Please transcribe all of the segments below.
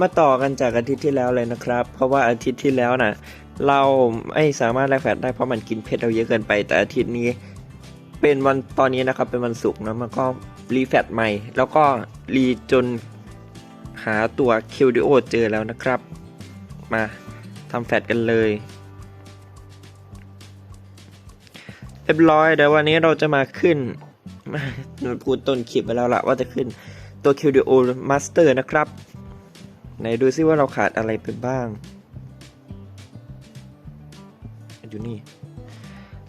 มาต่อกันจากอาทิตย์ที่แล้วเลยนะครับ เพราะว่าอาทิตย์ที่แล้วน่ะ เราไม่สามารถแลกแฟตได้เพราะมันกินเพชรเราเยอะเกินไป แต่อาทิตย์นี้ เป็นวันตอนนี้นะครับเป็นวันศุกร์นะมันก็รีแฟตใหม่ แล้วก็รีจนหาตัวคิวดิโอเจอแล้วนะครับ มาทำแฟตกันเลยเรียบร้อยเดี๋ยววันนี้เราจะมาขึ้นพูดต้นคลิปไปแล้วละว่าจะขึ้นตัว QDO Master นะครับ ไหนดูซิว่าเราขาดอะไรไปบ้าง อยู่นี่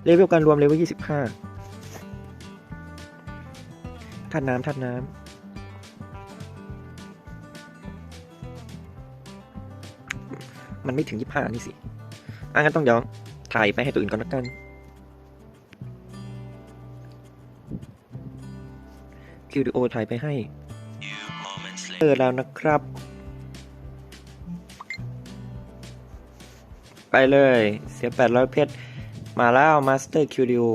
เลเวลการรวมเลเวล25ธาตุน้ำธาตุน้ำ มันไม่ถึง25นี่สิอะงั้นต้องเดี๋ยวถ่ายไปให้ตัวอื่นก่อนละกัน QDO ถ่ายไปให้เจอแล้วนะครับ ไปเลย เสีย 800 เพชร มาแล้ว Master QDO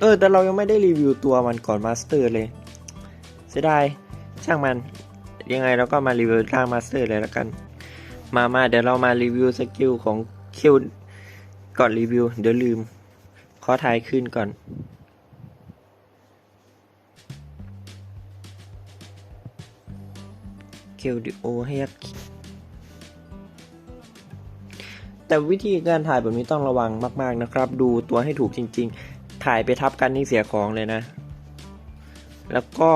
เออ แต่เรายังไม่ได้รีวิวตัวมันก่อน Master เลย เสียดาย ช่างมัน ยังไงเราก็มารีวิวร่าง Master เลยแล้วกัน มามาเดี๋ยวเรามารีวิวสกิลของ Q ก่อนรีวิว เดี๋ยวลืม ขอถ่ายขึ้นก่อนเคลดิโอให้ยัก แต่วิธีการถ่ายแบบนี้ต้องระวังมาก ๆนะครับ ดูตัวให้ถูกจริง ๆ ถ่ายไปทับกันนี่เสียของเลยนะ แล้วก็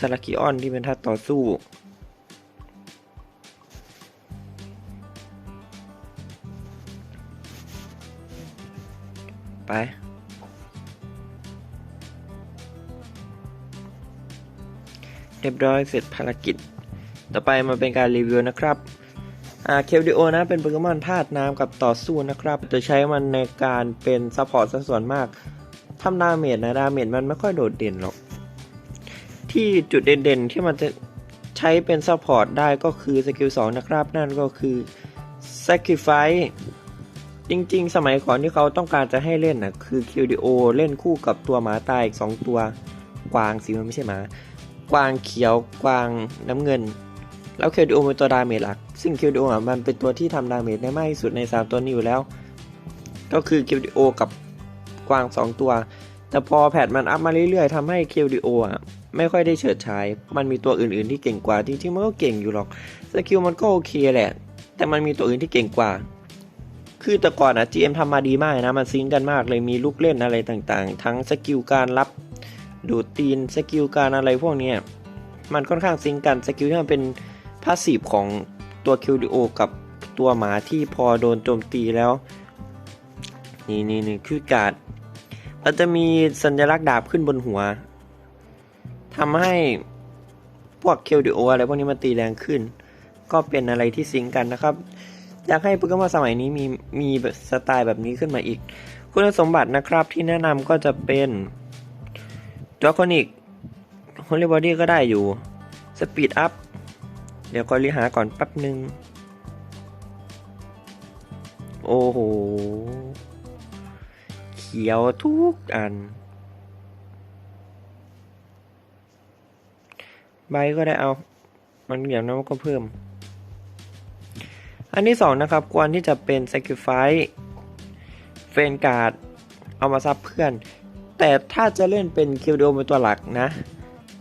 ทาราคิออนที่เป็นท่าต่อสู้ ไปเรียบร้อยเสร็จภารกิจ ต่อไปมาเป็นการรีวิวนะครับ อ่าเคลดิโอนะเป็นโปเกมอนธาตุน้ำกับต่อสู้นะครับ จะใช้มันในการเป็นซัพพอร์ตซะส่วนมากทำดาเมจนะดาเมจมันไม่ค่อยโดดเด่นหรอก ที่จุดเด่นๆ ที่มันจะใช้เป็นซัพพอร์ตได้ก็คือสกิล2นะครับ นั่นก็คือ Sacrifice จริงๆ สมัยก่อนที่เขาต้องการจะให้เล่นนะคือ QDO เล่นคู่กับตัวหมาตายอีก 2 ตัว กวางสิมันไม่ใช่หมา กวางเขียวกวางน้ำเงิน แล้ว QDO เป็นตัวดาเมจหลัก ซึ่ง QDO อะมันเป็นตัวที่ทำดาเมจได้มากที่สุดใน 3 ตัวนี้อยู่แล้ว ก็คือ QDO กับกวาง 2 ตัว แต่พอแพทมันอัพมาเรื่อยๆทำให้ QDO อะไม่ค่อยได้เฉิดฉาย มันมีตัวอื่นๆที่เก่งกว่า จริงๆมันก็เก่งอยู่หรอก สกิลมันก็โอเคแหละ แต่มันมีตัวอื่นที่เก่งกว่า คือแต่ก่อนอะ GM ทำมาดีมากนะ มันซิงกันมากเลยมีลูกเล่นอะไรต่างๆ ทั้งสกิลการรับดูดตีน สกิลการอะไรพวกนี้ มันค่อนข้างซิงกัน สกิลที่มันเป็น พาสซีฟของตัว QDO กับตัวหมาที่พอโดนโจมตีแล้ว นี่นี่นี่คือการ์ดมันจะมีสัญลักษณ์ดาบขึ้นบนหัวทำให้พวก QDO ออะไรพวกนี้มันตีแรงขึ้น ก็เป็นอะไรที่ซิงกันนะครับอยากให้โปเกมอนสมัยนี้มีมีสไตล์แบบนี้ขึ้นมาอีก คุณสมบัตินะครับที่แนะนำก็จะเป็นดราคอนิกฮอลลีบอดี้ก็ได้อยู่ สปีดอัพ เดี๋ยวก็รีหาก่อนแป๊บหนึ่งโอ้โห เขียวทุกอัน ใบก็ได้เอา มันอย่างนั้นก็เพิ่ม อันที่สองนะครับ ควรที่จะเป็น sacrifice เฟนการ์ด เอามาซับเพื่อน แต่ถ้าจะเล่นเป็นเคิวโดเป็นตัวหลักนะ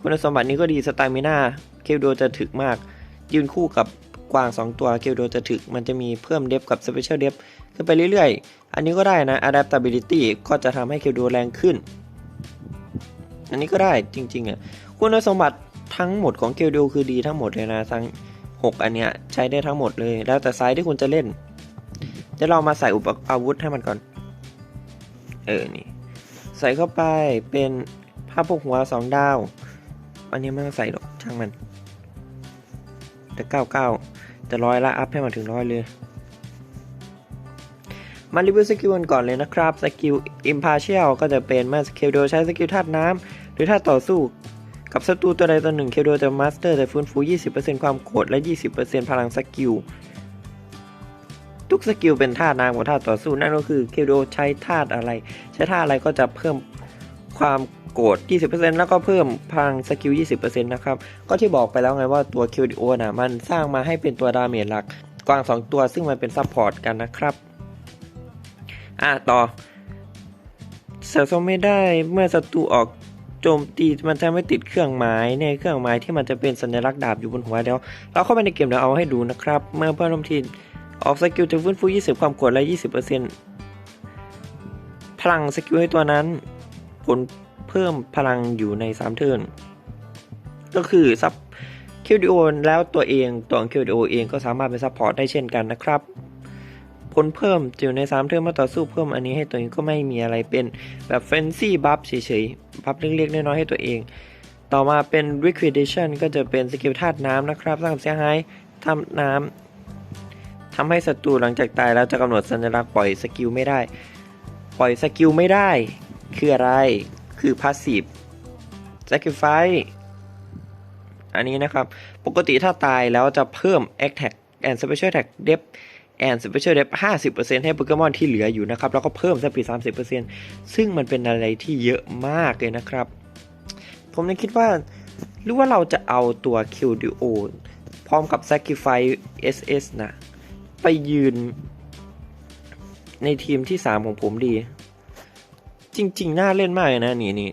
คุณสมบัตินี้ก็ดีสไตมิน่าเคิวโดจะถึกมาก ยืนคู่กับกวาง 2 ตัวคิวโดจะถึก มันจะมีเพิ่มเดฟกับ Special เดฟขึ้นไปเรื่อยๆ อันนี้ก็ได้นะ Adaptability ก็จะทำให้คิวโดแรงขึ้น อันนี้ก็ได้จริงๆอะคุณสมบัติทั้งหมดของคิวโดคือดีทั้งหมดเลยนะทั้ง 6 อันเนี้ยใช้ได้ทั้งหมดเลย แล้วแต่ไซส์ที่คุณจะเล่นเดี๋ยวเรามาใส่อุปอาวุธให้มันก่อน เออนี่ใส่เข้าไปเป็นผ้าพกหัวสองดาว อันนี้ไม่ต้องใส่หรอกช่างมัน แต่เก้าเก้าจะร้อยละอัพให้มันถึงร้อยเลย มารีวิวสกิลกันก่อนเลยนะครับสกิล Impartial ก็จะเป็นเมื่อสกิลโดยใช้สกิลธาตุน้ำหรือธาตุต่อสู้กับศัตรูตัวใดตัวหนึ่งเคโดจะมาสเตอร์แต่ฟื้นฟู 20%ความโกรธและ 20%พลังสกิลทุกสกิลเป็นธาตุน้ำกับธาตุต่อสู้นั่นก็คือเคโดใช้ธาตุอะไร ใช้ธาตุอะไรก็จะเพิ่มความ โกรธ20%แล้วก็เพิ่มพลังสกิล 20%นะครับ ก็ที่บอกไปแล้วไงว่าตัว QDO นะมันสร้างมาให้เป็นตัวดาเมจหลัก กวาง 2 ตัวซึ่งมันเป็นซัพพอร์ตกันนะครับ อะต่อสะสมไม่ได้เมื่อศัตรูออกโจมตีมันจะไม่ติดเครื่องหมายในเครื่องหมายที่มันจะเป็นสัญลักษณ์ดาบอยู่บนหัวเดี๋ยวเราเข้าไปในเกมเดี๋ยวเอาให้ดูนะครับ เมื่อเพื่อนร่วมทีมออกสกิลจะฟื้นฟู 20 ความกรธและ 20%พลังสกิลให้ตัวนั้น ผล เพิ่มพลังอยู่ใน 3 เทิร์นก็คือซับ QDO แล้วตัวเองตัวของ QDO เองก็สามารถเป็นซัพพอร์ตได้เช่นกันนะครับผลเพิ่มอยู่ใน 3 เทิร์นมาต่อสู้เพิ่มอันนี้ให้ตัวเองก็ไม่มีอะไรเป็นแบบเฟนซี่บัฟเฉยๆบัฟเล็กๆ น้อยๆให้ตัวเอง ต่อมาเป็น liquidation ก็จะเป็นสกิลธาตุน้ำนะครับสร้างเสียหายทำน้ำทำให้ศัตรูหลังจากตายแล้วจะกำหนดสัญลักษณ์ปล่อยสกิลไม่ได้ ปล่อยสกิลไม่ได้ คืออะไร คือ passive sacrifice อันนี้นะครับ ปกติถ้าตายแล้วจะเพิ่ม attack and special attack depth and special depth 50%ให้โปเกมอนที่เหลืออยู่นะครับ แล้วก็เพิ่มสปีด 30%ซึ่งมันเป็นอะไรที่เยอะมากเลยนะครับ ผมเลยคิดว่า หรือว่าเราจะเอาตัว QDO พร้อมกับ Sacrifice SS นะ ไปยืนในทีมที่ 3 ของผมดี จริง ๆ น่าเล่นมากเลยนะนี่นี่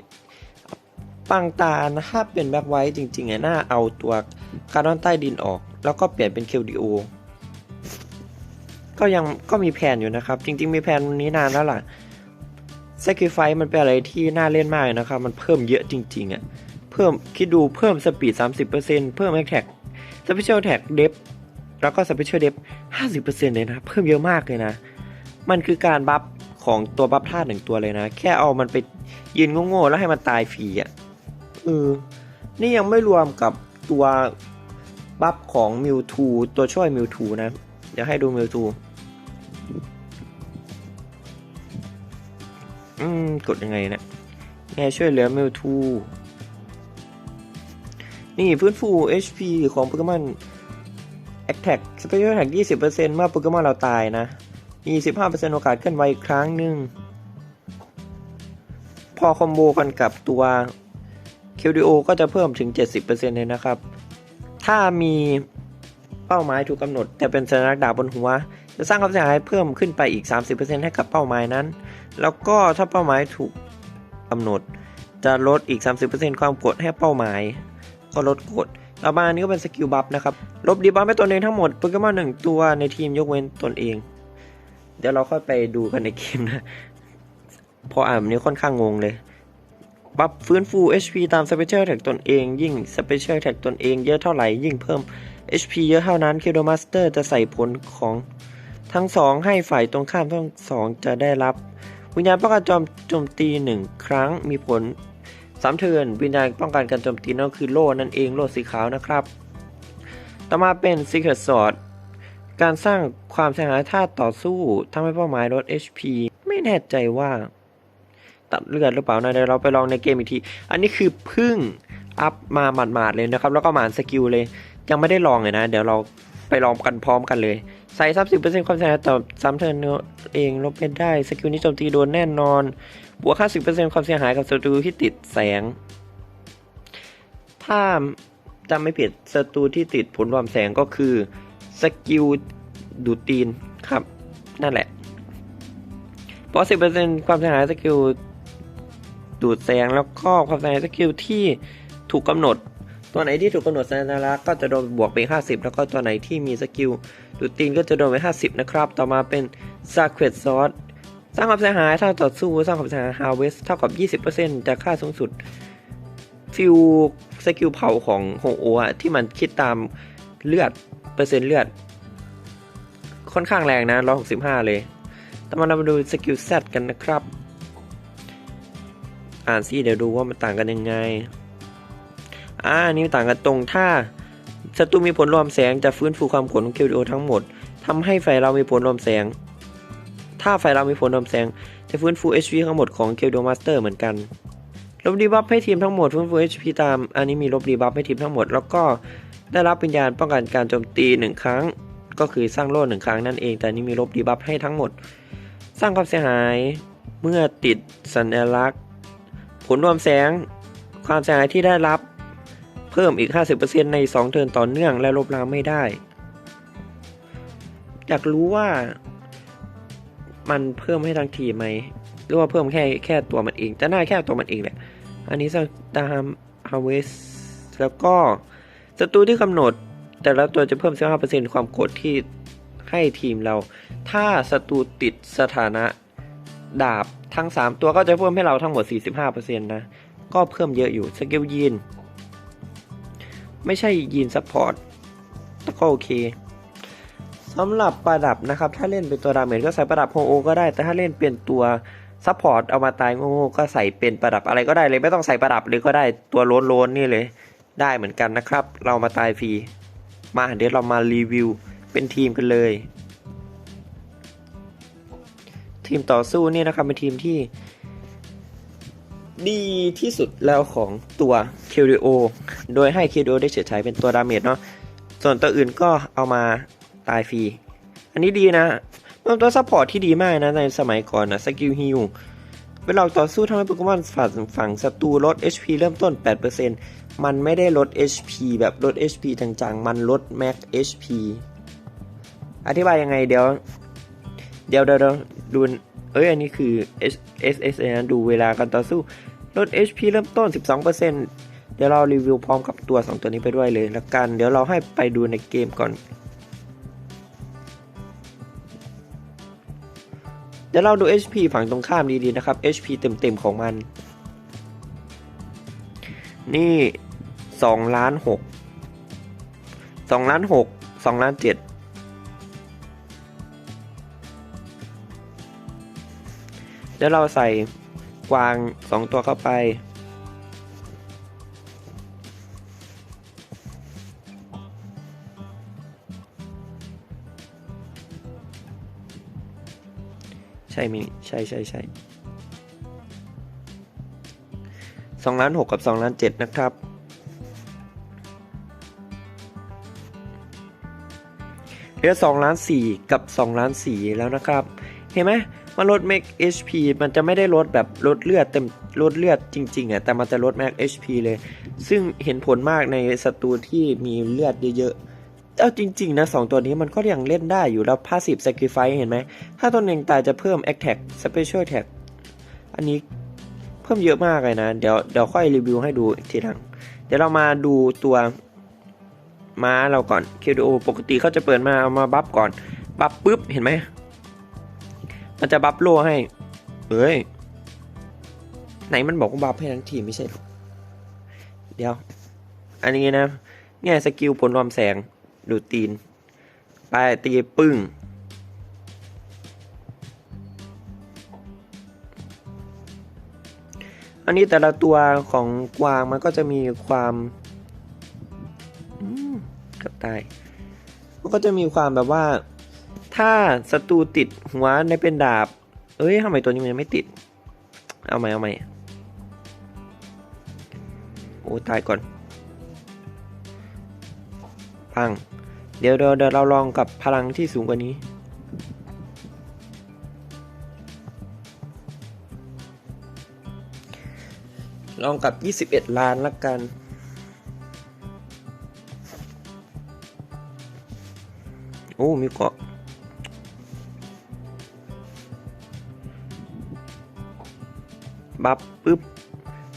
ปังตานะถ้าเป็นแบ็คไว้จริงๆอะน่าเอาตัวการดอนใต้ดินออก แล้วก็เปลี่ยนเป็น QDO ก็ยังก็มีแผนอยู่นะครับ จริง ๆ มีแผนนี้นานแล้วล่ะ Sacrifice มันเป็นอะไรที่น่าเล่นมากเลยนะครับ มันเพิ่มเยอะจริง ๆอะเพิ่มคิดดูเพิ่มสปีด 30%เพิ่ม Attack Special Attack Depth แล้วก็ Special Depth 50%เลยนะ เพิ่มเยอะมากเลยนะ มันคือการบัฟ ของตัวบัฟธาตุหนึ่งตัวเลยนะ แค่เอามันไปยืนโง่ๆแล้วให้มันตายฟรีอะเออนี่ยังไม่รวมกับตัวบัฟของมิวทูตัวช่วยมิวทูนะ เดี๋ยวให้ดูมิวทูอืม กดยังไงเนะไงช่วยเหลือมิวทูนี่ฟื้นฟู HP ของโปเกมอน Attack Special Attack 20%เมื่อโปเกมอนเราตายนะ มี15%โอกาสเคลื่อนไหวอีกครั้งหนึ่ง พอคอมโบกันกับตัว QDO ก็จะเพิ่มถึง 70%เลยนะครับ ถ้ามีเป้าหมายถูกกำหนด แต่เป็นสัญลักษณ์ดาบบนหัว จะสร้างความเสียหายเพิ่มขึ้นไปอีก 30%ให้กับเป้าหมายนั้น แล้วก็ถ้าเป้าหมายถูกกำหนด จะลดอีก 30%ความกดให้เป้าหมาย ก็ลดกดต่อมานี้ก็เป็นสกิลบัฟนะครับ ลบดีบัฟให้ตนเองทั้งหมดโปเกมอนหนึ่งตัวในทีมยกเว้นตนเอง เดี๋ยวเราค่อยไปดูกันในเกมนะ พออ่านนี้ค่อนข้างงงเลย บัฟฟื้นฟู HP ตาม Special Attack ตนเอง ยิ่ง Special Attack ตนเองเยอะเท่าไหร่ ยิ่งเพิ่ม HP เยอะเท่านั้น k i d o Master จะใส่ผลของทั้งสองให้ฝ่ายตรงข้ามทั้งสองจะได้รับ วิญญาณป้องกันโจมโจมตีหนึ่งครั้งมีผลสามเทิร์นวิญญาณป้องกันการโจมตีนั่นคือโล่นั่นเองโล่สีขาวนะครับ ต่อมาเป็น Secret Sword การสร้างความเสียหายท่าต่อสู้ทำให้เป้าหมายลด HP ไม่แน่ใจว่า ตัดเลือดหรือเปล่านะเดี๋ยวเราไปลองในเกมอีกที อันนี้คือพึ่งอัพมาหมาดๆเลยนะครับ แล้วก็หมานสกิลเลย ยังไม่ได้ลองเลยนะ เดี๋ยวเราไปลองกันพร้อมกันเลย ใส่ซับสิบเปอร์เซ็นต์ความเสียหายต่อซ้ำเทินเองลบไม่ได้สกิลนี้โจมตีโดนแน่นอน บวกค่าสิบเปอร์เซ็นต์ความเสียหายกับศัตรูที่ติดแสง ถ้าจำไม่ผิดศัตรูที่ติดผลรวมแสงก็คือ สกิลดูดตีนครับ นั่นแหละเพราะสิบเปอร์เซ็นต์ความเสียหายสกิลดูดแสงแล้วก็ความเสียหายสกิลที่ถูกกำหนด ตัวไหนที่ถูกกำหนดสัญลักษณ์ก็จะโดนบวกไปห้าสิบแล้วก็ตัวไหนที่มีสกิลดูดตีนก็จะโดนไปห้าสิบนะครับ ต่อมาเป็น Sacred Sword สร้างความเสียหายถ้าต่อสู้สร้างความเสียหาย Harvest เท่ากับ 20%จากค่าสูงสุดฟิวสกิลเผาของโฮโออะที่มันคิดตามเลือด เปอร์เซ็นต์เลือด ค่อนข้างแรงนะ 165 เลย แต่มาเรามาดูสกิล Z กันนะครับ อ่านซิเดี๋ยวดูว่ามันต่างกันยังไง อ่า นี่ต่างกันตรงถ้าศัตรูมีผลรวมแสงจะฟื้นฟูความขนของ QDO ทั้งหมดทำให้ไฟเรามีผลรวมแสง ถ้าไฟเรามีผลรวมแสง จะฟื้นฟู HP ทั้งหมดของ QDO Master เหมือนกันลบดีบัฟให้ทีมทั้งหมดฟื้นฟู HP ตาม อันนี้มีลบดีบัฟให้ทีมทั้งหมด แล้วก็ ได้รับวิญญาณป้องกันการโจมตีหนึ่งครั้ง ก็คือสร้างโล่หนึ่งครั้งนั่นเอง แต่นี้มีลบดีบัฟให้ทั้งหมด สร้างความเสียหายเมื่อติดสัญลักษณ์ ผลรวมแสงความเสียหายที่ได้รับเพิ่มอีก 50%ใน 2 เทิร์นต่อเนื่องและลบล้างไม่ได้ อยากรู้ว่ามันเพิ่มให้ทางทีไหมหรือว่าเพิ่มแค่แค่ตัวมันเองจะน่าแค่ตัวมันเองแหละ อันนี้สตามฮาเวสแล้วก็ ศัตรูที่กำหนด แต่ละตัวจะเพิ่ม 15%ความกดที่ให้ทีมเรา ถ้าศัตรูติดสถานะดาบทั้ง 3 ตัวก็จะเพิ่มให้เราทั้งหมด 45%นะ ก็เพิ่มเยอะอยู่สกิลยีน ไม่ใช่ยีนซัพพอร์ตแต่ก็โอเคสำหรับประดับนะครับ ถ้าเล่นเป็นตัวดาเมจก็ใส่ประดับโฮโอก็ได้ แต่ถ้าเล่นเป็นตัวซัพพอร์ตเอามาตายโง่ๆก็ใส่เป็นประดับอะไรก็ได้เลย ไม่ต้องใส่ประดับเลยก็ได้ตัวโล้นๆนี่เลย ได้เหมือนกันนะครับ เรามาตายฟรี มาเดี๋ยวเรามารีวิวเป็นทีมกันเลย ทีมต่อสู้นี่นะครับเป็นทีมที่ดีที่สุดแล้วของตัว KDO โดยให้ KDO ได้เฉยใช้เป็นตัวดาเมจเนาะ ส่วนตัวอื่นก็เอามาตายฟรี อันนี้ดีนะมันตัวซัพพอร์ตที่ดีมากนะในสมัยก่อนนะสกิลฮิลเวลาต่อสู้ทำให้โปเกมอนฝั่งฝั่งศัตรูลด HP เริ่มต้น 8% มันไม่ได้ลด HP แบบลด HP จังๆ มันลด Max HP อธิบายยังไงเดี๋ยว เดี๋ยวเดี๋ยวดูเอ้ยอันนี้คือ S S S นะดูเวลาการต่อสู้ ลด HP เริ่มต้น 12%เดี๋ยวเรารีวิวพร้อมกับตัว 2 ตัวนี้ไปด้วยเลยละกัน เดี๋ยวเราให้ไปดูในเกมก่อน เดี๋ยวเราดู HP ฝั่งตรงข้ามดีๆนะครับ HP เต็มๆของมัน นี่ 2ล้าน6 2ล้าน6 2ล้าน7เดี๋ยวเราใส่กวางสองตัวเข้าไป ใช่ไหมยใช่ใช่ใช่สองล้านหกกับสองล้านเจ็ดนะครับ ลือ2ล้าน4กับ2ล้าน4แล้วนะครับ เห็นไหมมันลด max HP มันจะไม่ได้ลดแบบลดเลือดเต็มลดเลือดจริงๆอะแต่มันจะลด max HP เลย ซึ่งเห็นผลมากในศัตรูที่มีเลือดเยอะๆเอาจริงๆนะสองตัวนี้มันก็ยังเล่นได้อยู่แล้ว passive sacrifice เห็นไหม ถ้าตัวหนึ่งตายจะเพิ่ม attack special attack อันนี้เพิ่มเยอะมากเลยนะ เดี๋ยวเดี๋ยวค่อยรีวิวให้ดูทีหลัง เดี๋ยวเรามาดูตัว ม้าเราก่อน KDO ปกติเขาจะเปิดมาเอามาบัฟก่อน บัฟปุ๊บเห็นไหมมันจะบัฟโลให้เอ้ย ไหนมันบอกว่าบัฟให้ทั้งทีมไม่ใช่หรอเดี๋ยว อันนี้นะ เนี่ยสกิลผลรวมแสง ดูตีน ไปตีปึ้ง อันนี้แต่ละตัวของกวางมันก็จะมีความ เกับตายมันก็จะมีความแบบว่า ถ้าศัตรูติดหัวในเป็นดาบ เอ้ยทำไมตัวนี้มันยังไม่ติด เอาใหม่เอาใหม่โอ้ตายก่อน พัง เดี๋ยวเดี๋ยวเดี๋ยวเราลองกับพลังที่สูงกว่านี้ลองกับ 21 ล้านละกัน โอ้มีเกาะบัฟปึ๊บ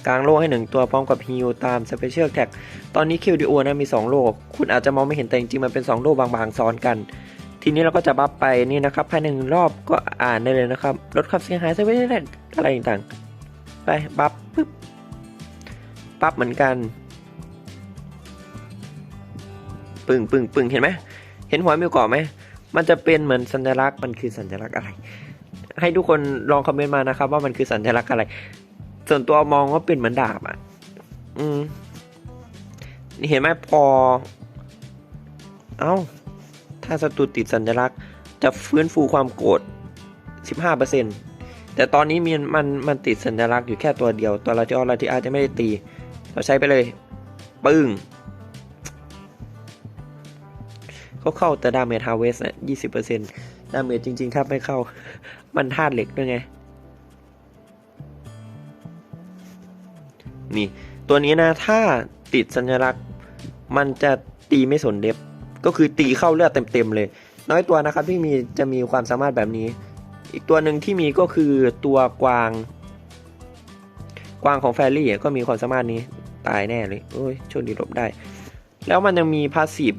กลางโลให้หนึ่งตัวพร้อมกับฮิวตามสเปเชียลแท็กตอนนี้คิวดิโอนะมี 2 โลคุณอาจจะมองไม่เห็นแต่จริงๆมันเป็น 2 โลบางๆซ้อนกัน ทีนี้เราก็จะบัฟไปนี่นะครับภายในหนึ่งรอบก็อ่านได้เลยนะครับลดความเสียหายสเปเชียลแท็กอะไรต่างๆ ไปบัฟปึ๊บปั๊บเหมือนกัน ปึ่งปึ่งปึ่งเห็นไหม เห็นหัวมิวเกาะไหม มันจะเป็นเหมือนสัญลักษณ์ มันคือสัญลักษณ์อะไร ให้ทุกคนลองคอมเมนต์มานะครับ ว่ามันคือสัญลักษณ์อะไร ส่วนตัวมองว่าเป็นเหมือนดาบอะ อืมนี่เห็นไหมพอ เอ้า ถ้าศัตรูติดสัญลักษณ์ จะฟื้นฟูความโกรธ 15%แต่ตอนนี้มีมันมันติดสัญลักษณ์อยู่แค่ตัวเดียว ตัวเราที่ออเราที่อาจจะไม่ได้ตี เราใช้ไปเลย ปึ้ง เขาเข้าแต่ดาเมจฮาเวสเนี่ยยี่สิบเปอร์เซ็นต์ดาเมจจริงๆครับไม่เข้า มันธาตุเหล็กด้วยไง นี่ ตัวนี้นะ ถ้าติดสัญลักษณ์ มันจะตีไม่สนเดฟก็คือตีเข้าเลือดเต็มๆเลย น้อยตัวนะครับที่มีจะมีความสามารถแบบนี้ อีกตัวหนึ่งที่มีก็คือตัวกวาง กวางของแฟรี่ก็มีความสามารถนี้ตายแน่เลย โอ้ยโชคดีหลบได้ แล้วมันยังมีพาสซีฟ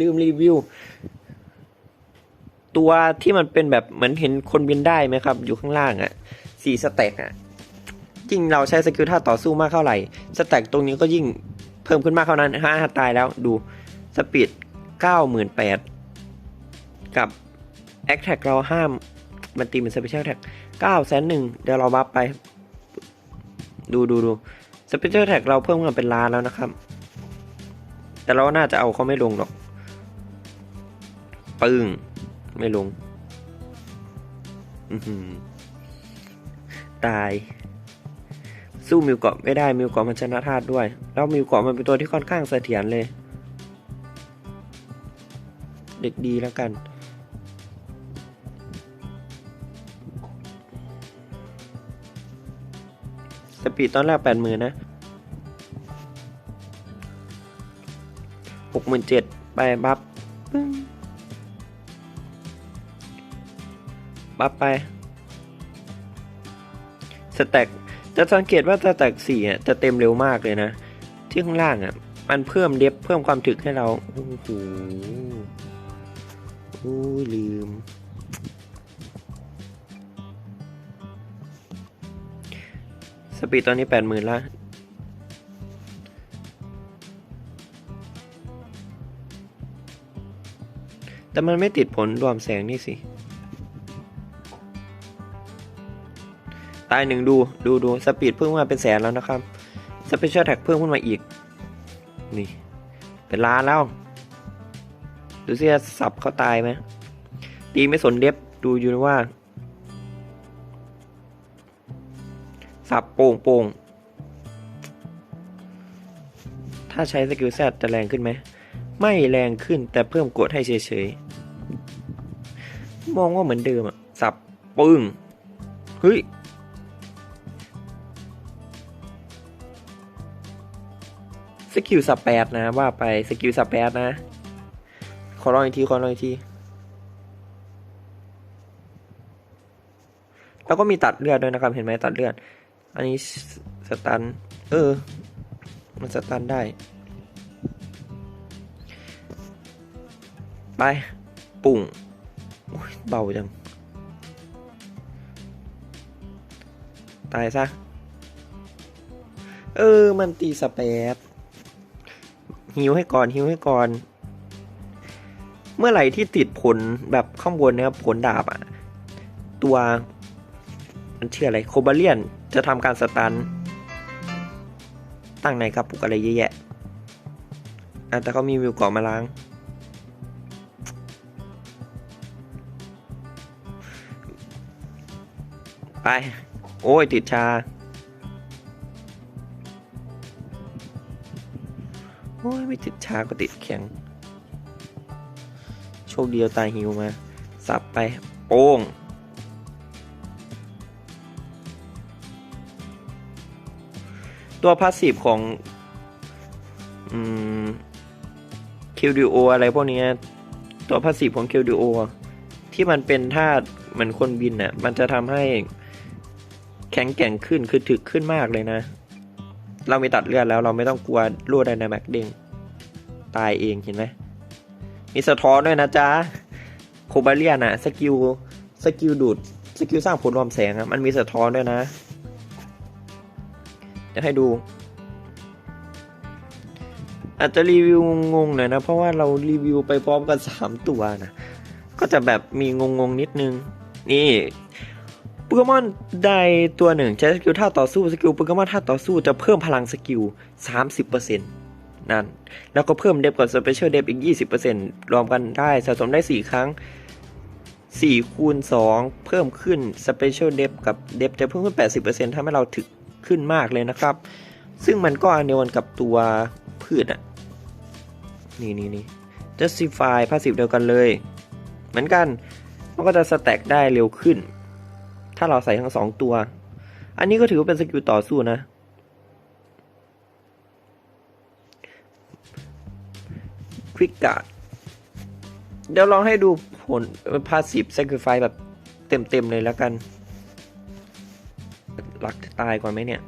ลืมรีวิว ตัวที่มันเป็นแบบเหมือนเห็นคนบินได้ไหมครับ อยู่ข้างล่างอะ่ะสีสเต็กอะ่ะยิ่งเราใช้สกิลท่าต่อสู้มากเท่าไหร่สเต็กตรงนี้ก็ยิ่งเพิ่มขึ้นมากเท่านั้นห้าตายแล้วดูสปีดเก้าหมื่นแปดกับแอคแท็กเราห้ามมันตีเป็นสเปเชียลแท็กเก้าแสนหนึ่งเดี๋ยวเราบัฟไป ดูดูดูสเปเชียลแท็กเราเพิ่มขึ้นเป็นล้านแล้วนะครับ แต่เราน่าจะเอาเขาไม่ลงหรอก ปึ้ง ไม่ลงตาย สู้มิวเกาะไม่ได้มิวเกาะมันชนะธาตุด้วย แล้วมิวเกาะมันเป็นตัวที่ค่อนข้างเสถียรเลย เด็กดีแล้วกันสปีดตอนแรกแปดหมื่นนะหกหมื่นเจ็ดไปบัฟปึ้ง บัฟไปสแต็กจะสังเกตว่าสแต็กสี่อะจะเต็มเร็วมากเลยนะที่ข้างล่างอะมันเพิ่มเดฟเพิ่มความถึกให้เราโอ้โหโอ้ลืม สปีดตอนนี้แปดหมื่นละแต่มันไม่ติดผลรวมแสงนี่สิ ตายหนึ่งดูดูดูสปีดเพิ่มมาเป็นแสนแล้วนะครับสเปเชียลแท็กเพิ่มขึ้นมาอีก นี่ เป็นล้านแล้ว ดูสิจะสับเขาตายไหมตีไม่สนเดฟดูอยู่นะว่า สับโป่งโป่งถ้าใช้สกิลแซดจะแรงขึ้นไหม ไม่แรงขึ้นแต่เพิ่มกดให้เฉยๆ มองว่าเหมือนเดิมอะสับปึ้งเฮ้ย กิลสแปดนะ ว่าไปสกิลสแปดนะ ขอลองอีกที ขอลองอีกที แล้วก็มีตัดเลือดด้วยนะครับ เห็นไหมตัดเลือด อันนี้สตัน เออ มันสตันได้ ไป ปุ่งเบาจัง ตายซะ เออ มันตีสเปซ ฮิวให้ก่อนฮิวให้ก่อน เมื่อไหร่ที่ติดผลแบบข้างบนนะครับผลดาบอะตัวมันชื่ออะไรโคบาเลียนจะทำการสตันตั้งในกระปุกอะไรเยอะแยะอะแต่เขามีวิวเกาะมาล้าง ไป โอ้ย ติดชา ชาก็ติดแข็ง โชคเดีเอาตายหิวมา สับไปโป้งตัวพาสซีฟของอืม QDO ออะไรพวกนี้ตัวพาสซีฟของ QDO ที่มันเป็นท่าเหมือนคนบินน่ะ มันจะทำให้แข็งแกร่งขึ้นคือถึกขึ้นมากเลยนะ เรามีตัดเลือดแล้วเราไม่ต้องกลัวรั่วไดนาแม็กเด้ง ตายเองเห็นไหมมีสะท้อนด้วยนะจ๊ะโคบาเลียนอะสกิลสกิลดูดสกิลสร้างผลรวมแสงอะมันมีสะท้อนด้วยนะจะให้ดู อาจจะรีวิวงงๆหน่อยนะ เพราะว่าเรารีวิวไปพร้อมกันสามตัวนะก็จะแบบมีงงๆนิดนึง นี่โปเกมอนใดตัวหนึ่งใช้สกิลท่าต่อสู้สกิลโปเกมอนท่าต่อสู้จะเพิ่มพลังสกิล 30% นั่น แล้วก็เพิ่มเดฟกับสเปเชียลเดฟอีก 20%รวมกันได้สะสมได้ 4 ครั้ง 4 คูณ 2 เพิ่มขึ้นสเปเชียลเดฟกับเดฟจะเพิ่มขึ้น 80%ทำให้เราถึกขึ้นมากเลยนะครับ ซึ่งมันก็อันเดียวกันกับตัวพืชอะ นี่นี่นี่ justify พาสซีฟเดียวกันเลย เหมือนกัน มันก็จะสแต็กได้เร็วขึ้น ถ้าเราใส่ทั้งสองตัว อันนี้ก็ถือว่าเป็นสกิลต่อสู้นะ ควิกการ์ดเดี๋ยวลองให้ดูผลพาสซีฟ s ซ c ริฟแบบเต็มๆเลยแล้วกันหลักตายก่อนไหมเนี่ย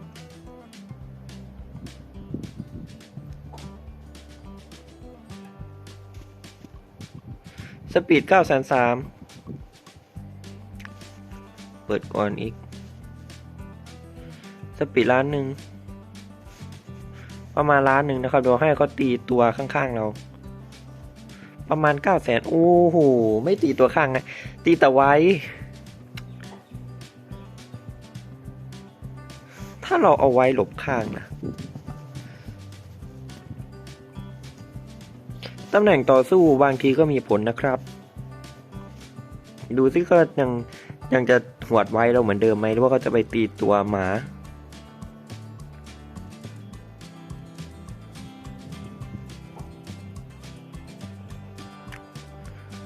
สปีด9 3 0 0เปิดก่อนอีก สปีดล้านหนึ่ง ประมาณล้านหนึ่งนะครับเดี๋ยวให้เขาตีตัวข้างๆเรา ประมาณ 9 0 0แสนโอ้โห ไม่ตีตัวข้างนะตีแต่ไว้ ถ้าเราเอาไว้หลบข้างนะตำแหน่งต่อสู้บางทีก็มีผลนะครับ ดูซิก็ยังยังจะหวดไว้เราเหมือนเดิมไหมหรือว่าเขาจะไปตีตัวหมา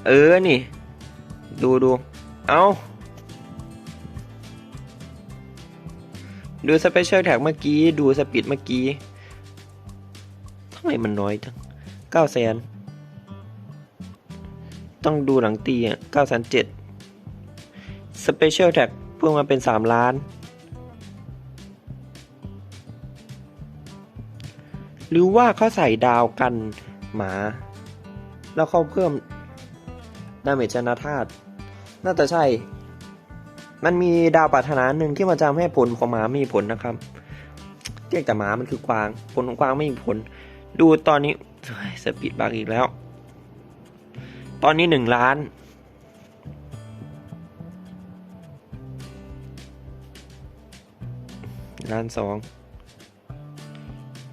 เออ นี่ ดูดู เอาดูสเปเชียลแท็กเมื่อกี้ ดูสปีดเมื่อกี้ทำไมมันน้อยจังเก้าแสน ต้องดูหลังตีอะเก้าแสนเจ็ดสเปเชียลแท็กเพิ่มมาเป็นสามล้าน หรือว่าเขาใส่ดาวกันหมา แล้วเขาเพิ่ม ดาเมจชนะธาตุน่าจะใช่ มันมีดาวปรารถนาหนึ่งที่มันจะทำให้ผลของหมามีผลนะครับเรียกแต่หมามันคือกวาง ผลของกวางไม่มีผล ดูตอนนี้เฮ้ยสปีดบักอีกแล้ว ตอนนี้หนึ่งล้านล้านสอง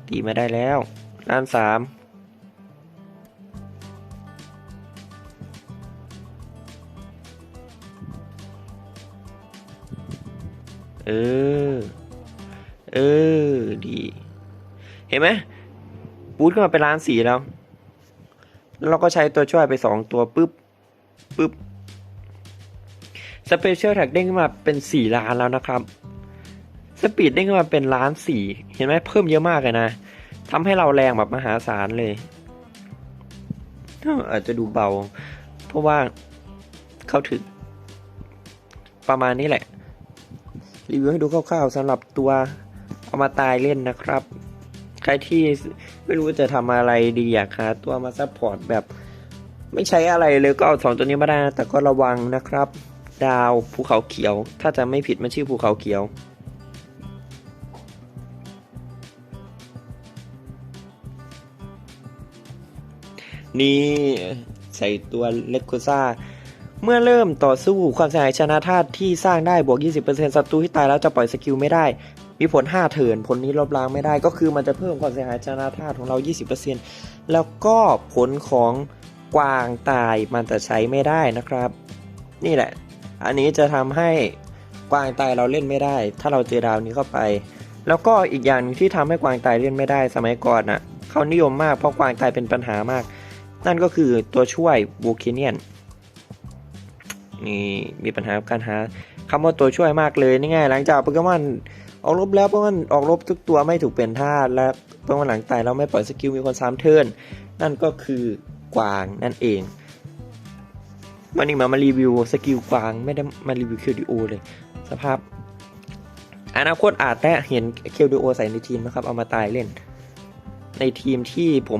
ตีมาได้แล้วล้านสาม ออ เออ ดี เห็นไหมบูทขึ้นมาเป็นล้านสี่แล้ว แล้วเราก็ใช้ตัวช่วยไปสองตัวปุ๊บปุ๊บสเปเชียลแท็กเด้งขึ้นมาเป็นสี่ล้านแล้วนะครับ สปีดเด้งขึ้นมาเป็นล้านสี่เห็นไหมเพิ่มเยอะมากเลยนะทำให้เราแรงแบบมหาศาลเลย อาจจะดูเบา เพราะว่าเข้าถึงประมาณนี้แหละ รีวิวให้ดูคร่าวๆสำหรับตัวเอามาตายเล่นนะครับ ใครที่ไม่รู้จะทำอะไรดีอยากหาตัวมาซัพพอร์ตแบบ ไม่ใช้อะไรเลยก็เอาสองตัวนี้มาได้นะแต่ก็ระวังนะครับ ดาวภูเขาเขียว ถ้าจะไม่ผิดมันชื่อภูเขาเขียวนี่ใส่ตัวเลกโคซ่า เมื่อเริ่มต่อสู้ความเสียหายชนะธาตุที่สร้างได้บวก 20%ศัตรูที่ตายแล้วจะปล่อยสกิลไม่ได้ มีผล 5เทินผลนี้ลบล้างไม่ได้ ก็คือมันจะเพิ่มความเสียหายชนะธาตุของเรา 20%แล้วก็ผลของกวางตายมันจะใช้ไม่ได้นะครับ นี่แหละ อันนี้จะทำให้กวางตายเราเล่นไม่ได้ ถ้าเราเจอดาวนี้เข้าไป แล้วก็อีกอย่างหนึงที่ทำให้กวางตายเล่นไม่ได้สมัยก่อนน่ะเขานิยมมากเพราะกวางตายเป็นปัญหามาก นั่นก็คือตัวช่วยบูเคเนียน นี่มีปัญหาการหาคำว่าตัวช่วยมากเลยนี่ไงหลังจากโปเกมอนออกรบแล้วโปเกมอนออกรบทุกตัวไม่ถูกเปลี่ยนท่าและโปเกมอนหลังตายเราไม่ปล่อยสกิลมีคนสามเทิร์นนั่นก็คือกวางนั่นเองวันนี้มามารีวิวสกิลกวางไม่ได้มารีวิวคิวดิโอเลย สภาพ อนาคตอาจได้เห็นคิวดิโอใส่ในทีมนะครับ เอามาตายเล่น ในทีมที่ผม